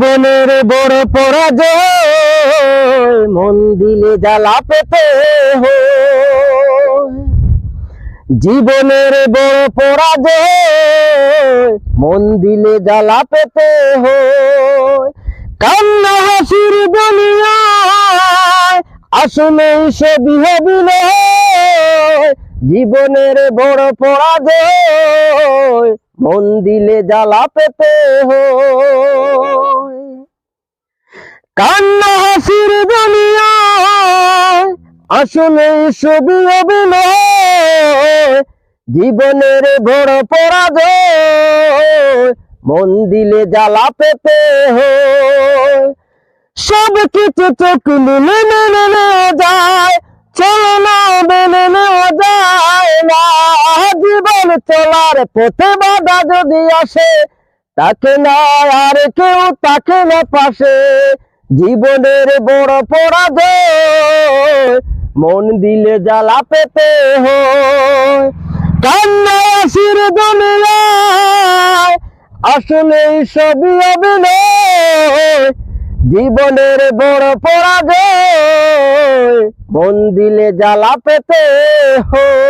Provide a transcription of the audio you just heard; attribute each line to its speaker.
Speaker 1: জীবনের বড় পরাজয়, মন দিলে জ্বালা পেতে জীবনের বড় পরাজয়, মন দিলে জ্বালা পেতে হয়। কান্না হাসির দুনিয়ায়, আসলে সবই অভিনয় জীবনের বড় পরাজয়, মন দিলে জ্বালা পেতে হয়। কান্না হাসির দুনিয়ায় আসলে সবই অভিনয়। জীবনের বড় পরাজয়, মন দিলে জ্বালা পেতে সব কিছু চোখ মেনে মেনে নেওয়া যায়, চলো না, মেনে নেওয়া যায় না। জীবন চলার পথে বাধা যদি আসে, তাকে না, আর কেউ তাকে না পাশে। জীবনের বড় পরাজয়, মন দিলে জ্বালা পেতে হয়। আসলে সবই অভিনয়। জীবনের বড় পরাজয়, মন দিলে জ্বালা পেতে হয়।